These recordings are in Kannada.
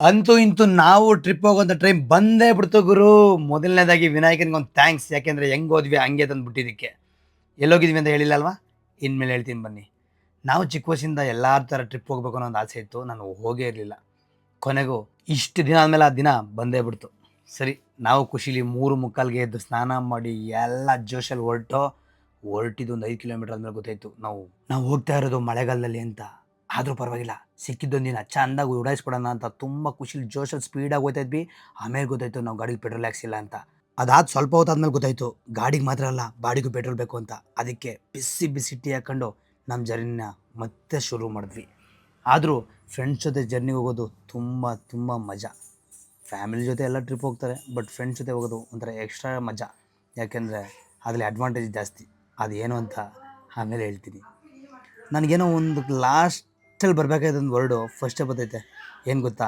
ಅಂತೂ ಇಂತೂ ನಾವು ಟ್ರಿಪ್ ಹೋಗೋಂಥ ಟ್ರೈನ್ ಬಂದೇ ಬಿಡ್ತು ಗುರು. ಮೊದಲನೇದಾಗಿ ವಿನಾಯಕನಿಗೆ ಒಂದು ಥ್ಯಾಂಕ್ಸ್ ಯಾಕೆಂದರೆ ಹೆಂಗೆ ಹೋದ್ವಿ ಹಂಗೆ ತಂದುಬಿಟ್ಟಿದ್ದಕ್ಕೆ ಎಲ್ಲೋಗಿದ್ವಿ ಅಂತ ಹೇಳಿಲ್ಲ ಅಲ್ವಾ? ಇನ್ಮೇಲೆ ಹೇಳ್ತೀನಿ ಬನ್ನಿ. ನಾವು ಚಿಕ್ಕ ವಯಸ್ಸಿಂದ ಎಲ್ಲ ಥರ ಟ್ರಿಪ್ ಹೋಗ್ಬೇಕು ಅನ್ನೋ ಒಂದು ಆಸೆ ಇತ್ತು. ನಾನು ಹೋಗೇ ಇರಲಿಲ್ಲ. ಕೊನೆಗೂ ಇಷ್ಟು ದಿನ ಆದಮೇಲೆ ಆ ದಿನ ಬಂದೇ ಬಿಡ್ತು. ಸರಿ, ನಾವು ಖುಷಿಲಿ ಮೂರು ಮುಕ್ಕಾಲ್ಗೆ ಎದ್ದು ಸ್ನಾನ ಮಾಡಿ ಎಲ್ಲ ಜೋಶಲ್ಲಿ ಹೊರಟು, ಹೊರಟಿದ್ದು ಒಂದು ಐದು ಕಿಲೋಮೀಟರ್ ಆದಮೇಲೆ ಗೊತ್ತಾಯಿತು. ನಾವು ನಾವು ಹೋಗ್ತಾ ಇರೋದು ಮಳೆಗಾಲದಲ್ಲಿ ಅಂತ. ಆದರೂ ಪರವಾಗಿಲ್ಲ. ಸಿಕ್ಕಿದ್ದೊಂದಿನ ಚೆಂದಾಗಿ ಉಡಾಯಿಸ್ಕೊಡೋಣ ಅಂತ ತುಂಬ ಖುಷಿಲಿ ಜೋಶಲ್ಲಿ ಸ್ಪೀಡಾಗಿ ಹೋಗ್ತಾ ಇದ್ವಿ ಆಮೇಲೆ ಗೊತ್ತಾಯ್ತು ನಾವು ಗಾಡಿಗೆ ಪೆಟ್ರೋಲ್ ಹಾಕ್ಸಿಲ್ಲ ಅಂತ. ಅದಾದ ಸ್ವಲ್ಪ ಹೊತ್ತಾದ್ಮೇಲೆ ಗೊತ್ತಾಯ್ತು ಗಾಡಿಗೆ ಮಾತ್ರ ಅಲ್ಲ, ಬಾಡಿಗೂ ಪೆಟ್ರೋಲ್ ಬೇಕು ಅಂತ. ಅದಕ್ಕೆ ಬಿಸಿ ಬಿಸಿ ಟೀ ಹಾಕ್ಕೊಂಡು ನಮ್ಮ ಜರ್ನಿನ ಮತ್ತೆ ಶುರು ಮಾಡಿದ್ವಿ. ಆದರೂ ಫ್ರೆಂಡ್ಸ್ ಜೊತೆ ಜರ್ನಿಗೆ ಹೋಗೋದು ತುಂಬ ತುಂಬ ಮಜಾ. ಫ್ಯಾಮಿಲಿ ಜೊತೆ ಎಲ್ಲ ಟ್ರಿಪ್ ಹೋಗ್ತಾರೆ ಬಟ್ ಫ್ರೆಂಡ್ಸ್ ಜೊತೆ ಹೋಗೋದು ಒಂಥರ ಎಕ್ಸ್ಟ್ರಾ ಮಜಾ. ಯಾಕೆಂದರೆ ಅದರಲ್ಲಿ ಅಡ್ವಾಂಟೇಜ್ ಜಾಸ್ತಿ. ಅದೇನು ಅಂತ ಆಮೇಲೆ ಹೇಳ್ತೀನಿ. ನನಗೇನೋ ಒಂದು ಲಾಸ್ಟಲ್ಲಿ ಬರಬೇಕಾಯ್ತು ಒಂದು ವರ್ಡು. ಫಸ್ಟೇ ಬರ್ತೈತೆ. ಏನು ಗೊತ್ತಾ?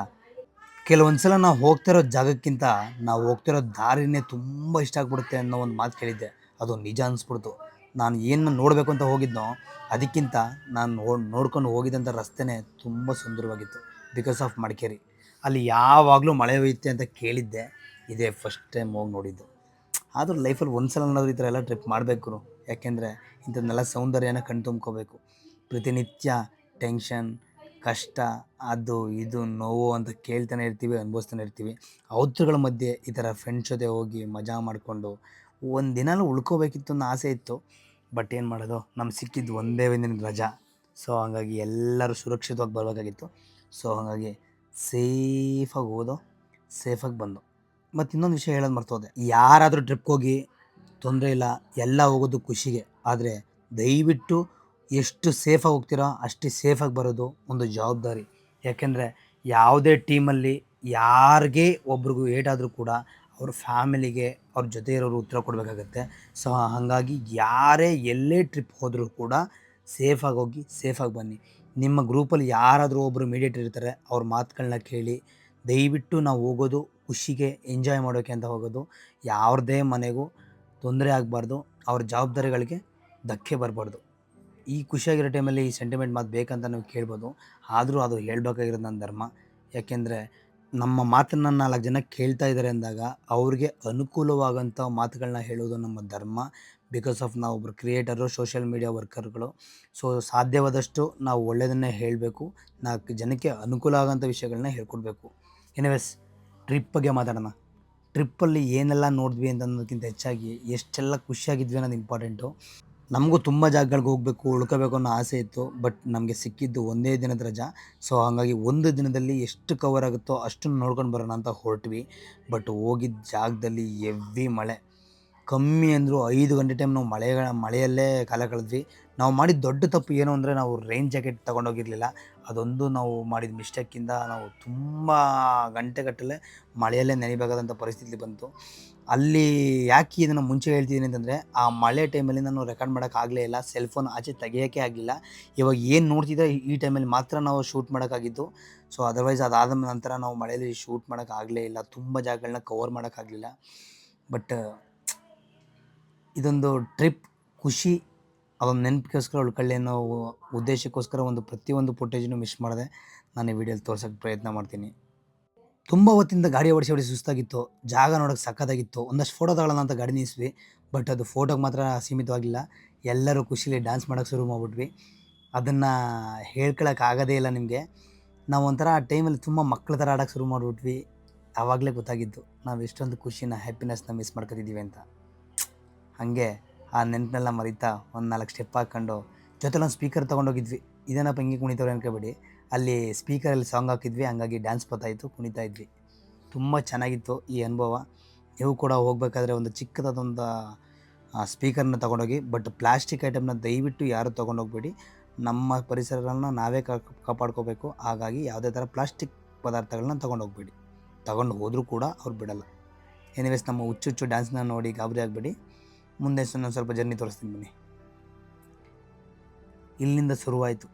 ಕೆಲವೊಂದು ಸಲ ನಾವು ಹೋಗ್ತಿರೋ ಜಾಗಕ್ಕಿಂತ ನಾವು ಹೋಗ್ತಿರೋ ದಾರಿನೇ ತುಂಬ ಇಷ್ಟ ಆಗ್ಬಿಡುತ್ತೆ ಅನ್ನೋ ಒಂದು ಮಾತು ಕೇಳಿದ್ದೆ. ಅದು ನಿಜ ಅನಿಸ್ಬಿಡ್ತು. ನಾನು ಏನು ನೋಡಬೇಕು ಅಂತ ಹೋಗಿದ್ನೋ, ಅದಕ್ಕಿಂತ ನಾನು ನೋಡ್ ನೋಡ್ಕೊಂಡು ಹೋಗಿದ್ದಂಥ ರಸ್ತೆನೇ ತುಂಬ ಸುಂದರವಾಗಿತ್ತು. Because of Madikeri. ಅಲ್ಲಿ ಯಾವಾಗಲೂ ಮಳೆ ಹೋಯ್ತೆ ಅಂತ ಕೇಳಿದ್ದೆ. ಇದೇ ಫಸ್ಟ್ ಟೈಮ್ ಹೋಗಿ ನೋಡಿದ್ದು. ಆದರೂ ಲೈಫಲ್ಲಿ ಒಂದು ಸಲ ಅನ್ನೋದು ಈ ಥರ ಎಲ್ಲ ಟ್ರಿಪ್ ಮಾಡಬೇಕು ಯಾಕೆಂದರೆ ಇಂಥದ್ದನ್ನೆಲ್ಲ ಸೌಂದರ್ಯನ ಕಣ್ ತುಂಬ್ಕೋಬೇಕು. ಪ್ರತಿನಿತ್ಯ ಟೆನ್ಷನ್, ಕಷ್ಟ, ಅದು, ಇದು, ನೋವು ಅಂತ ಕೇಳ್ತಾನೆ ಇರ್ತೀವಿ, ಅನುಭವಿಸ್ತಾನೆ ಇರ್ತೀವಿ. ಅವತ್ತುಗಳ ಮಧ್ಯೆ ಈ ಥರ ಫ್ರೆಂಡ್ಸ್ ಜೊತೆ ಹೋಗಿ ಮಜಾ ಮಾಡಿಕೊಂಡು ಒಂದು ದಿನಾಲು ಉಳ್ಕೋಬೇಕಿತ್ತು ಅನ್ನೋ ಆಸೆ ಇತ್ತು. ಬಟ್ ಏನು ಮಾಡೋದು? ನಮ್ಗೆ ಸಿಕ್ಕಿದ್ದು ಒಂದೇ ಒಂದಿನ ರಜಾ. ಸೊ ಹಾಗಾಗಿ ಎಲ್ಲರೂ ಸುರಕ್ಷಿತವಾಗಿ ಬರಬೇಕಾಗಿತ್ತು. ಸೊ ಹಾಗಾಗಿ ಸೇಫಾಗಿ ಹೋದೋ ಸೇಫಾಗಿ ಬಂದು. ಮತ್ತು ಇನ್ನೊಂದು ವಿಷಯ ಹೇಳೋದು ಮರ್ತೋದೆ. ಯಾರಾದರೂ ಟ್ರಿಪ್ಗೆ ಹೋಗಿ ತೊಂದರೆ ಇಲ್ಲ, ಎಲ್ಲ ಹೋಗೋದು ಖುಷಿಗೆ. ಆದರೆ ದಯವಿಟ್ಟು ಎಷ್ಟು ಸೇಫಾಗಿ ಹೋಗ್ತೀರೋ ಅಷ್ಟು ಸೇಫಾಗಿ ಬರೋದು ಒಂದು ಜವಾಬ್ದಾರಿ. ಯಾಕೆಂದರೆ ಯಾವುದೇ ಟೀಮಲ್ಲಿ ಯಾರಿಗೆ ಒಬ್ರಿಗೂ ಏಟಾದರೂ ಕೂಡ ಅವ್ರ ಫ್ಯಾಮಿಲಿಗೆ ಅವ್ರ ಜೊತೆ ಇರೋರು ಉತ್ತರ ಕೊಡಬೇಕಾಗತ್ತೆ. ಸೊ ಹಾಗಾಗಿ ಯಾರೇ ಎಲ್ಲೇ ಟ್ರಿಪ್ ಹೋದರೂ ಕೂಡ ಸೇಫಾಗಿ ಹೋಗಿ ಸೇಫಾಗಿ ಬನ್ನಿ. ನಿಮ್ಮ ಗ್ರೂಪಲ್ಲಿ ಯಾರಾದರೂ ಒಬ್ಬರು ಮೀಡಿಯೇಟ್ ಇರ್ತಾರೆ, ಅವ್ರ ಮಾತುಗಳನ್ನ ಕೇಳಿ, ದಯವಿಟ್ಟು ನಾವು ಹೋಗೋದು, ಖುಷಿಗೆ ಎಂಜಾಯ್ ಮಾಡೋಕ್ಕೆ ಅಂತ ಹೋಗೋದು ಯಾವುದೇ ಮನೆಗೂ ತೊಂದರೆ ಆಗಬಾರ್ದು, ಅವ್ರ ಜವಾಬ್ದಾರಿಗಳಿಗೆ ಧಕ್ಕೆ ಬರಬಾರ್ದು. ಈ ಖುಷಿಯಾಗಿರೋ ಟೈಮಲ್ಲಿ ಈ ಸೆಂಟಿಮೆಂಟ್ ಮಾತು ಬೇಕಂತ ನಾವು ಕೇಳ್ಬೋದು. ಆದರೂ ಅದು ಹೇಳಬೇಕಾಗಿರೋದು ನನ್ನ ಧರ್ಮ. ಯಾಕೆಂದರೆ ನಮ್ಮ ಮಾತನ್ನು ನಾಲ್ಕು ಜನ ಕೇಳ್ತಾ ಇದ್ದಾರೆ ಅಂದಾಗ ಅವ್ರಿಗೆ ಅನುಕೂಲವಾಗಂಥ ಮಾತುಗಳನ್ನ ಹೇಳೋದು ನಮ್ಮ ಧರ್ಮ. ಬಿಕಾಸ್ ಆಫ್ ನಾವು ಒಬ್ಬರು ಕ್ರಿಯೇಟರು ಸೋಷಿಯಲ್ ಮೀಡಿಯಾ ವರ್ಕರ್ಗಳು ಸೊ ಸಾಧ್ಯವಾದಷ್ಟು ನಾವು ಒಳ್ಳೆಯದನ್ನೇ ಹೇಳಬೇಕು. ನಾಲ್ಕು ಜನಕ್ಕೆ ಅನುಕೂಲ ಆಗೋಂಥ ವಿಷಯಗಳನ್ನ ಹೇಳ್ಕೊಡ್ಬೇಕು. ಎನಿವೇಸ್ ಟ್ರಿಪ್ ಬಗ್ಗೆ ಮಾತಾಡೋಣ. ಟ್ರಿಪ್ಪಲ್ಲಿ ಏನೆಲ್ಲ ನೋಡಿದ್ವಿ ಅಂತ ಅನ್ನೋದಕ್ಕಿಂತ ಹೆಚ್ಚಾಗಿ ಎಷ್ಟೆಲ್ಲ ಖುಷಿಯಾಗಿದ್ವಿ ಅನ್ನೋದು ಇಂಪಾರ್ಟೆಂಟು ನಮಗೂ ತುಂಬ ಜಾಗಗಳಿಗೆ ಹೋಗಬೇಕು, ಉಳ್ಕೋಬೇಕು ಅನ್ನೋ ಆಸೆ ಇತ್ತು. ಬಟ್ ನಮಗೆ ಸಿಕ್ಕಿದ್ದು ಒಂದೇ ದಿನದ ರಜಾ. ಸೊ ಹಾಗಾಗಿ ಒಂದು ದಿನದಲ್ಲಿ ಎಷ್ಟು ಕವರ್ ಆಗುತ್ತೋ ಅಷ್ಟನ್ನು ನೋಡ್ಕೊಂಡು ಬರೋಣ ಅಂತ ಹೊರಟ್ವಿ. ಬಟ್ ಹೋಗಿದ್ದ ಜಾಗದಲ್ಲಿ ಎವ್ವಿ ಮಳೆ. ಕಮ್ಮಿ ಅಂದರೂ ಐದು ಗಂಟೆ ಟೈಮ್ ನಾವು ಮಳೆ ಮಳೆಯಲ್ಲೇ ಕಾಲ ಕಳೆದ್ವಿ. ನಾವು ಮಾಡಿದ ದೊಡ್ಡ ತಪ್ಪು ಏನು ಅಂದರೆ ನಾವು ರೈನ್ ಜಾಕೆಟ್ ತೊಗೊಂಡೋಗಿರಲಿಲ್ಲ. ಅದೊಂದು ನಾವು ಮಾಡಿದ ಮಿಸ್ಟೇಕಿಂದ ನಾವು ತುಂಬ ಗಂಟೆಗಟ್ಟಲೆ ಮಳೆಯಲ್ಲೇ ನೆನೆಯಬೇಕಾದಂಥ ಪರಿಸ್ಥಿತಿ ಬಂತು. ಅಲ್ಲಿ ಯಾಕೆ ಇದನ್ನು ಮುಂಚೆ ಹೇಳ್ತಿದ್ದೀನಿ ಅಂತಂದರೆ, ಆ ಮಳೆ ಟೈಮಲ್ಲಿ ನಾನು ರೆಕಾರ್ಡ್ ಮಾಡೋಕ್ಕಾಗಲೇ ಇಲ್ಲ ಸೆಲ್ ಫೋನ್ ಆಚೆ ತೆಗಿಯೋಕ್ಕೆ ಆಗಲಿಲ್ಲ. ಇವಾಗ ಏನು ನೋಡ್ತಿದ್ರೆ ಈ ಟೈಮಲ್ಲಿ ಮಾತ್ರ ನಾವು ಶೂಟ್ ಮಾಡೋಕ್ಕಾಗಿದ್ದು ಸೊ ಅದರ್ವೈಸ್ ಅದಾದ ನಂತರ ನಾವು ಮಳೆಯಲ್ಲಿ ಶೂಟ್ ಮಾಡೋಕ್ಕಾಗಲೇ ಇಲ್ಲ, ತುಂಬ ಜಾಗಗಳನ್ನ ಕವರ್ ಮಾಡೋಕ್ಕಾಗಲಿಲ್ಲ ಬಟ್ ಇದೊಂದು ಟ್ರಿಪ್. ಖುಷಿ, ಅದೊಂದು ನೆನಪಿಗೋಸ್ಕರ ಉಳ್ಕೊಳ್ಳಿ ಅನ್ನೋ ಉದ್ದೇಶಕ್ಕೋಸ್ಕರ ಒಂದು ಪ್ರತಿಯೊಂದು ಫುಟೇಜನ್ನು ಮಿಸ್ ಮಾಡಿದೆ. ನಾನು ಈ ವಿಡಿಯೋಲಿ ತೋರ್ಸೋಕ್ಕೆ ಪ್ರಯತ್ನ ಮಾಡ್ತೀನಿ. ತುಂಬ ಹೊತ್ತಿಂದ ಗಾಡಿ ಓಡಿಸಿ ಓಡಿಸಿ ಸುಸ್ತಾಗಿತ್ತು. ಜಾಗ ನೋಡೋಕೆ ಸಕ್ಕತ್ತಾಗಿತ್ತು ಒಂದಷ್ಟು ಫೋಟೋ ತಗೊಳ್ಳೋಣ ಅಂತ ಗಾಡಿ ನಿಲ್ಲಿಸ್ವಿ ಬಟ್ ಅದು ಫೋಟೋಗೆ ಮಾತ್ರ ಸೀಮಿತವಾಗಿಲ್ಲ ಎಲ್ಲರೂ ಖುಷಿಲಿ ಡ್ಯಾನ್ಸ್ ಮಾಡೋಕ್ಕೆ ಶುರು ಮಾಡಿಬಿಟ್ವಿ. ಅದನ್ನು ಹೇಳ್ಕೊಳಕ್ಕೆ ಆಗೋದೇ ಇಲ್ಲ ನಿಮಗೆ. ನಾವು ಒಂಥರ ಆ ಟೈಮಲ್ಲಿ ತುಂಬ ಮಕ್ಕಳ ಥರ ಆಡೋಕ್ಕೆ ಶುರು ಮಾಡಿಬಿಟ್ವಿ. ಆವಾಗಲೇ ಗೊತ್ತಾಗಿದ್ದು. ನಾವು ಎಷ್ಟೊಂದು ಖುಷಿನ ಹ್ಯಾಪಿನೆಸ್ನ ಮಿಸ್ ಮಾಡ್ಕೊತಿದ್ದೀವಿ ಅಂತ. ಹಾಗೆ ಆ ನೆನಪನ್ನೆಲ್ಲ ಮರಿತಾ ಒಂದು ನಾಲ್ಕು ಸ್ಟೆಪ್ ಹಾಕ್ಕೊಂಡು ಜೊತೆಲಿ ಒಂದು ಸ್ಪೀಕರ್ ತೊಗೊಂಡೋಗಿದ್ವಿ. ಇದೇನಪ್ಪ ಹಿಂಗೆ ಕುಣಿತವ್ರೆ ಅನ್ಕೋಬೇಡಿ. ಅಲ್ಲಿ ಸ್ಪೀಕರಲ್ಲಿ ಸಾಂಗ್ ಹಾಕಿದ್ವಿ, ಹಂಗಾಗಿ ಡ್ಯಾನ್ಸ್ ಬರ್ತಾಯಿತ್ತು ಕುಣಿತಾ ಇದ್ವಿ. ತುಂಬ ಚೆನ್ನಾಗಿತ್ತು ಈ ಅನುಭವ. ನೀವು ಕೂಡ ಹೋಗಬೇಕಾದ್ರೆ ಒಂದು ಚಿಕ್ಕದಾದೊಂದು ಸ್ಪೀಕರ್ನ ತೊಗೊಂಡೋಗಿ ಬಟ್ ಪ್ಲಾಸ್ಟಿಕ್ ಐಟಮ್ನ ದಯವಿಟ್ಟು ಯಾರು ತೊಗೊಂಡೋಗ್ಬೇಡಿ. ನಮ್ಮ ಪರಿಸರಗಳನ್ನ ನಾವೇ ಕಾಪಾಡ್ಕೋಬೇಕು. ಹಾಗಾಗಿ ಯಾವುದೇ ಥರ ಪ್ಲಾಸ್ಟಿಕ್ ಪದಾರ್ಥಗಳನ್ನ ತೊಗೊಂಡೋಗ್ಬೇಡಿ. ತೊಗೊಂಡು ಹೋದರೂ ಕೂಡ ಅವ್ರು ಬಿಡಲ್ಲ. ಎನಿವೇಸ್ ನಮ್ಮ ಹುಚ್ಚು ಹುಚ್ಚು ಡ್ಯಾನ್ಸ್ನ ನೋಡಿ ಗಾಬರಿ ಆಗಬೇಡಿ. ಮುಂದೆ ನಾನು ಸ್ವಲ್ಪ ಜರ್ನಿ ತೋರಿಸ್ತೀನಿ ಬನ್ನಿ. ಇಲ್ಲಿಂದ ಶುರುವಾಯಿತು.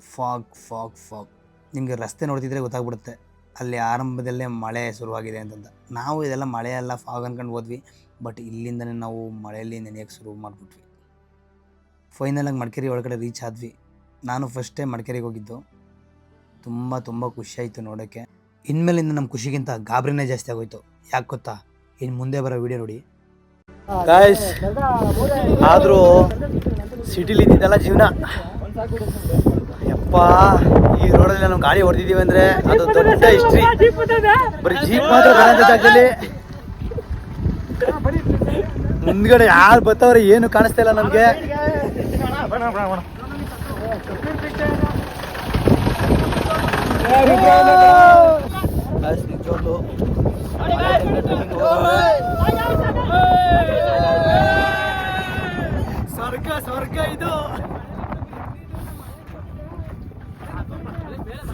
Fog fog fog. ನಿಮಗೆ ರಸ್ತೆ ನೋಡ್ತಿದ್ರೆ ಗೊತ್ತಾಗ್ಬಿಡುತ್ತೆ. ಅಲ್ಲಿ ಆರಂಭದಲ್ಲೇ ಮಳೆ ಶುರುವಾಗಿದೆ ಅಂತಂತ ನಾವು ಇದೆಲ್ಲ ಮಳೆ ಎಲ್ಲ ಫಾಗ್ ಅಂದ್ಕೊಂಡು ಹೋದ್ವಿ. ಬಟ್ ಇಲ್ಲಿಂದನೇ ನಾವು ಮಳೆಯಲ್ಲಿ ನೆನೆಯೋಕ್ಕೆ ಶುರು ಮಾಡಿಬಿಟ್ವಿ. ಫೈನಲಾಗಿ ಮಡಿಕೇರಿ ಒಳಗಡೆ ರೀಚ್ ಆದ್ವಿ. ನಾನು ಫಸ್ಟೇ ಮಡಿಕೇರಿಗೆ ಹೋಗಿದ್ದು. ತುಂಬ ತುಂಬ ಖುಷಿಯಾಯಿತು ನೋಡೋಕ್ಕೆ ಇನ್ಮೇಲಿಂದ ನಮ್ಮ ಖುಷಿಗಿಂತ ಗಾಬರಿನೇ ಜಾಸ್ತಿ ಆಗೋಯ್ತು. ಯಾಕೆ ಗೊತ್ತಾ? ಇನ್ನು ಮುಂದೆ ಬರೋ ವಿಡಿಯೋ ನೋಡಿ. ಗಾಯ್ಸ್ ಆದರೂ ಸಿಟಿಲಿ ಇದ್ದಿದ್ದೆಲ್ಲ ಜೀವನ. ಯಪ್ಪ ಈ ರೋಡಲ್ಲಿ ನಾವು ಗಾಡಿ ಹೊಡೆದಿದ್ದೀವಿ ಅಂದ್ರೆ ಅದು ದೊಡ್ಡ ಹಿಸ್ಟ್ರಿ ಬರೀ ಜೀಪ್ ಮಾತ್ರ ಬರೋಂಥ ಜಾಗದಲ್ಲಿ. ಮುಂದ್ಗಡೆ ಯಾರು ಬರ್ತಾವ್ರೆ ಏನು ಕಾಣಿಸ್ತಾ ಇಲ್ಲ ನಮಗೆ. ಸ್ವರ್ಗ ಸ್ವರ್ಗ ಇದು.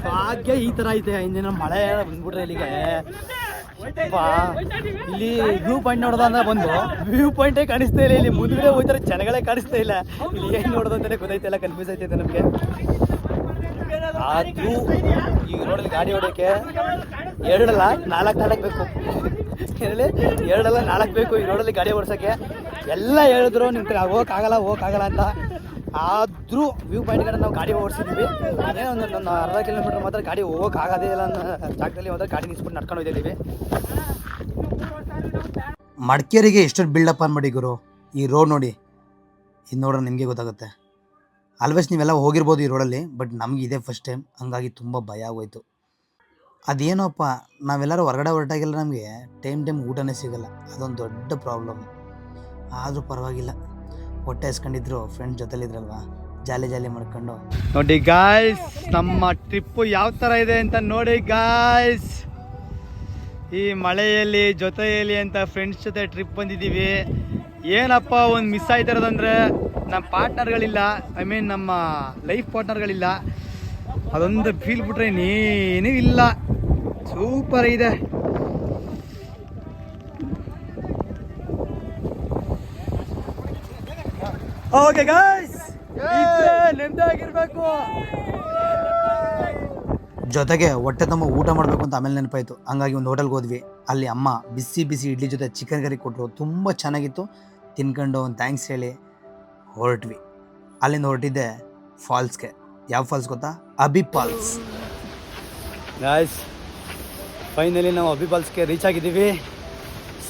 ಭಾಗ್ಯ ಈ ತರ ಐತೆ ಇಂದಿನ ಮಳೆ ಬಂದ್ಬಿಟ್ರೆ ಇಲ್ಲಿಗೆ. ಇಲ್ಲಿ ವ್ಯೂ ಪಾಯಿಂಟ್ ನೋಡೋದ ಅಂದ್ರೆ ಬಂದು ವ್ಯೂ ಪಾಯಿಂಟೇ ಕಾಣಿಸ್ತಾ ಇಲ್ಲ. ಇಲ್ಲಿ ಮುಂದ್ಗಡೆ ಹೋಯ್ತಾರೆ ಜನಗಳೇ ಕಾಣಿಸ್ತಾ ಇಲ್ಲ. ಇಲ್ಲಿ ಏನ್ ನೋಡೋದಂತಾನೆ ಗೊತ್ತಾಯ್ತಿಲ್ಲ ಕನ್ಫ್ಯೂಸ್ ಐತೆ ನಮಗೆ. ಆದ್ರೂ ಈ ರೋಡಲ್ಲಿ ಗಾಡಿ ಹೊಡೆಯೋಕೆ ಎರಡಲ್ಲ ನಾಲ್ಕು ನಾಲ್ಕು ಬೇಕು. ಹೇಳಿ ಎರಡಲ್ಲ ನಾಲ್ಕು ಬೇಕು ಈ ರೋಡಲ್ಲಿ ಗಾಡಿ ಓಡಿಸೋಕ್ಕೆ ಎಲ್ಲ ಹೇಳಿದ್ರು ನಿಮ್ಮ ಕಡೆ ಹೋಗೋಕ್ಕಾಗಲ್ಲ ಆಗಲ್ಲ ಅಂತ. ಆದರೂ ವ್ಯೂ ಪಾಯಿಂಟ್ ಕಡೆ ನಾವು ಗಾಡಿ ಓಡಿಸಿದ್ವಿ ಅದೇ ಒಂದು ನನ್ನ ಅರ್ಧ ಕಿಲೋಮೀಟ್ರ್ ಮಾತ್ರ ಗಾಡಿ ಹೋಗೋಕ್ಕಾಗದೇ ಇಲ್ಲ ಅನ್ನೋ ಜಾಗದಲ್ಲಿ ಹೋದ್ರೆ ಗಾಡಿ ನಿಲ್ಸ್ಬಿಟ್ಟು ನಡ್ಕೊಂಡು ಹೋಗಿದ್ದೀವಿ. ಮಡಿಕೇರಿಗೆ ಎಷ್ಟೊಂದು ಬಿಲ್ಡಪ್ ಮಾಡಿ ಗುರು? ಈ ರೋಡ್ ನೋಡಿ. ಇದು ನೋಡ್ರೆ ನಿಮಗೆ ಗೊತ್ತಾಗುತ್ತೆ. ಆಲ್ವೇಸ್ ನೀವೆಲ್ಲ ಹೋಗಿರ್ಬೋದು ಈ ರೋಡಲ್ಲಿ ಬಟ್ ನಮ್ಗೆ ಇದೇ ಫಸ್ಟ್ ಟೈಮ್ ಹಂಗಾಗಿ ತುಂಬ ಭಯ ಆಗೋಯ್ತು. ಅದೇನೋಪ್ಪ, ನಾವೆಲ್ಲರೂ ಹೊರಗಡೆ ಹೊರಟಾಗೆಲ್ಲ ನಮಗೆ ಟೈಮ್ ಟೈಮ್ ಊಟನೇ ಸಿಗಲ್ಲ. ಅದೊಂದು ದೊಡ್ಡ ಪ್ರಾಬ್ಲಮ್ ಆದರೂ ಪರವಾಗಿಲ್ಲ. ಹೊಟ್ಟೆ ಹಸ್ಕೊಂಡಿದ್ರು ಫ್ರೆಂಡ್ ಜೊತೆಲಿದ್ರಲ್ವಾ? ಜಾಲಿ ಜಾಲಿ ಮಾಡ್ಕೊಂಡು. ನೋಡಿ ಗಾಯ್ಸ್ ನಮ್ಮ ಟ್ರಿಪ್ಪು ಯಾವ ಥರ ಇದೆ ಅಂತ ನೋಡಿ ಗಾಯ್ಸ್ ಈ ಮಳೆಯಲ್ಲಿ, ಜೊತೆಯಲ್ಲಿ ಅಂತ ಫ್ರೆಂಡ್ಸ್ ಜೊತೆ ಟ್ರಿಪ್ ಬಂದಿದ್ದೀವಿ. ಏನಪ್ಪ ಒಂದು ಮಿಸ್ ಆಯ್ತಿರೋದಂದ್ರೆ ನಮ್ಮ ಪಾರ್ಟ್ನರ್ಗಳಿಲ್ಲ ಐ ಮೀನ್ ನಮ್ಮ ಲೈಫ್ ಪಾರ್ಟ್ನರ್ಗಳಿಲ್ಲ ಅದೊಂದು ಫೀಲ್ ಬಿಟ್ರೆ ಇನ್ನೇನೂ ಇಲ್ಲ. ಸೂಪರ್ ಇದೆ. ಓಕೆ ಗಾಯ್ಸ್ ಜೊತೆಗೆ ಹೊಟ್ಟೆ ತುಂಬ ಊಟ ಮಾಡಬೇಕು ಅಂತ ಆಮೇಲೆ ನೆನಪಾಯಿತು. ಹಂಗಾಗಿ ಒಂದು ಹೋಟೆಲ್ಗೆ ಹೋದ್ವಿ. ಅಲ್ಲಿ ಅಮ್ಮ ಬಿಸಿ ಬಿಸಿ ಇಡ್ಲಿ ಜೊತೆ ಚಿಕನ್ ಕರಿ ಕೊಟ್ಟರು ತುಂಬ ಚೆನ್ನಾಗಿತ್ತು. ತಿನ್ಕೊಂಡು ಒಂದು ಥ್ಯಾಂಕ್ಸ್ ಹೇಳಿ ಹೊರಟ್ವಿ. ಅಲ್ಲಿಂದ ಹೊರಟಿದ್ದೆ ಫಾಲ್ಸ್ಗೆ. ಯಾವ ಫಾಲ್ಸ್ ಗೊತ್ತಾ? ಅಬಿ ಫಾಲ್ಸ್. ಗಾಯ್ಸ್ ಫೈನಲಿ ನಾವು ಅಬಿ ಫಾಲ್ಸ್ಗೆ ರೀಚ್ ಆಗಿದ್ದೀವಿ.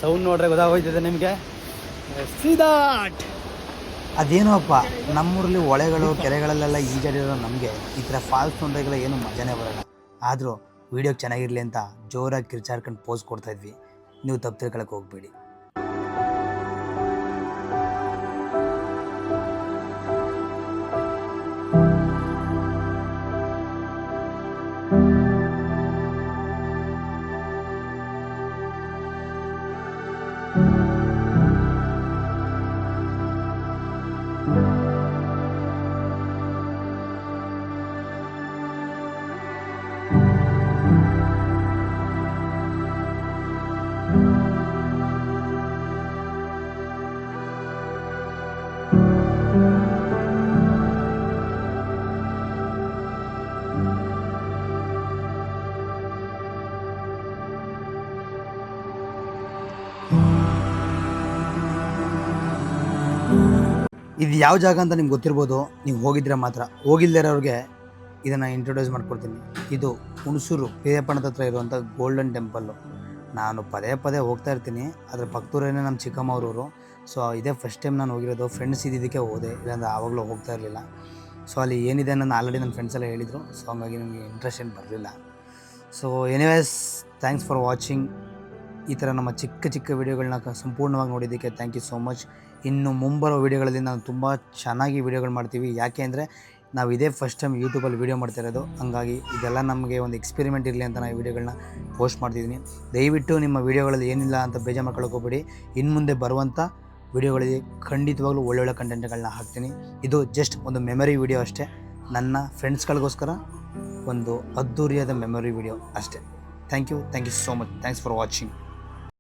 ಸೌಂಡ್ ನೋಡ್ರೆ ಗೊತ್ತಾಗೋಯ್ತದೆ ನಿಮಗೆ. ಸೀದಾಟ್ ಅದೇನೋ ಅಪ್ಪ ನಮ್ಮೂರಲ್ಲಿ ಹೊಳೆಗಳು ಕೆರೆಗಳಲ್ಲೆಲ್ಲ ಈಜಾಡಿರೋ ನಮಗೆ ಈ ಥರ ಫಾಲ್ಸ್ ನೋಡಿದಾಗೆಲ್ಲ ಏನು ಮಜಾನೇ ಬರೋಲ್ಲ. ಆದರೂ ವೀಡಿಯೋಗೆ ಚೆನ್ನಾಗಿರಲಿ ಅಂತ ಜೋರಾಗಿ ಕಿರ್ಚಾಡ್ಕೊಂಡು ಪೋಸ್ ಕೊಡ್ತಾಯಿದ್ವಿ ನೀವು ತಪ್ಪು ತಿಳ್ಕೊಳಕ್ಕೆ ಹೋಗ್ಬೇಡಿ. ಇದು ಯಾವ ಜಾಗ ಅಂತ ನಿಮ್ಗೆ ಗೊತ್ತಿರ್ಬೋದು, ನೀವು ಹೋಗಿದ್ರೆ ಮಾತ್ರ. ಹೋಗಿಲ್ದಿರೋರಿಗೆ ಇದನ್ನು ಇಂಟ್ರೊಡ್ಯೂಸ್ ಮಾಡ್ಕೊಡ್ತೀನಿ. ಇದು ಹುಣಸೂರು ಹಿರಿಯಪ್ಪಣದ ಹತ್ರ ಇರುವಂಥ ಗೋಲ್ಡನ್ ಟೆಂಪಲ್ಲು ನಾನು ಪದೇ ಪದೇ ಹೋಗ್ತಾ ಇರ್ತೀನಿ. ಅದ್ರ ಪಕ್ಕದೂರೇನೆ ನಮ್ಮ ಚಿಕ್ಕಮ್ಮವ್ರವರು ಸೊ ಇದೇ ಫಸ್ಟ್ ಟೈಮ್ ನಾನು ಹೋಗಿರೋದು. ಫ್ರೆಂಡ್ಸ್ ಇದ್ದಿದ್ದಕ್ಕೆ ಹೋದೆ. ಇಲ್ಲಾಂದ್ರೆ ಆವಾಗಲೂ ಹೋಗ್ತಾ ಇರಲಿಲ್ಲ. ಸೊ ಅಲ್ಲಿ ಏನಿದೆ ನಾನು ಆಲ್ರೆಡಿ ನನ್ನ ಫ್ರೆಂಡ್ಸ್ ಎಲ್ಲ ಹೇಳಿದರು. ಸೊ ಹಂಗಾಗಿ ನನಗೆ ಇಂಟ್ರೆಸ್ಟ್ ಏನು ಬರಲಿಲ್ಲ. So anyways thanks for watching ಈ ಥರ ನಮ್ಮ ಚಿಕ್ಕ ಚಿಕ್ಕ ವಿಡಿಯೋಗಳನ್ನ ಸಂಪೂರ್ಣವಾಗಿ ನೋಡಿದ್ದಕ್ಕೆ ಥ್ಯಾಂಕ್ ಯು ಸೋ ಮಚ್ ಇನ್ನು ಮುಂಬರೋ ವಿಡಿಯೋಗಳಲ್ಲಿ ನಾವು ತುಂಬ ಚೆನ್ನಾಗಿ ವೀಡಿಯೋಗಳು ಮಾಡ್ತೀವಿ. ಯಾಕೆ ಅಂದರೆ ನಾವು ಇದೇ ಫಸ್ಟ್ ಟೈಮ್ ಯೂಟ್ಯೂಬಲ್ಲಿ ವೀಡಿಯೋ ಮಾಡ್ತಾ ಇರೋದು. ಹಂಗಾಗಿ ಇದೆಲ್ಲ ನಮಗೆ ಒಂದು ಎಕ್ಸ್ಪೆರಿಮೆಂಟ್ ಇರಲಿ ಅಂತ ನಾನು ವೀಡಿಯೋಗಳನ್ನ ಪೋಸ್ಟ್ ಮಾಡ್ತಿದ್ದೀನಿ ದಯವಿಟ್ಟು ನಿಮ್ಮ ವೀಡಿಯೋಗಳಲ್ಲಿ ಏನಿಲ್ಲ ಅಂತ ಬೇಜಾರು ಮಾಡ್ಕೊಳ್ಕೋಬೇಡಿ ಇನ್ನು ಮುಂದೆ ಬರುವಂಥ ವೀಡಿಯೋಗಳಲ್ಲಿ ಖಂಡಿತವಾಗ್ಲೂ ಒಳ್ಳೊಳ್ಳೆ ಕಂಟೆಂಟ್ಗಳನ್ನ ಹಾಕ್ತೀನಿ. ಇದು ಜಸ್ಟ್ ಒಂದು ಮೆಮೊರಿ ವಿಡಿಯೋ ಅಷ್ಟೇ. ನನ್ನ ಫ್ರೆಂಡ್ಸ್ಗಳಿಗೋಸ್ಕರ ಒಂದು ಅದ್ಧೂರಿಯಾದ ಮೆಮೊರಿ ವಿಡಿಯೋ ಅಷ್ಟೇ. Thank you thank you so much thanks for watching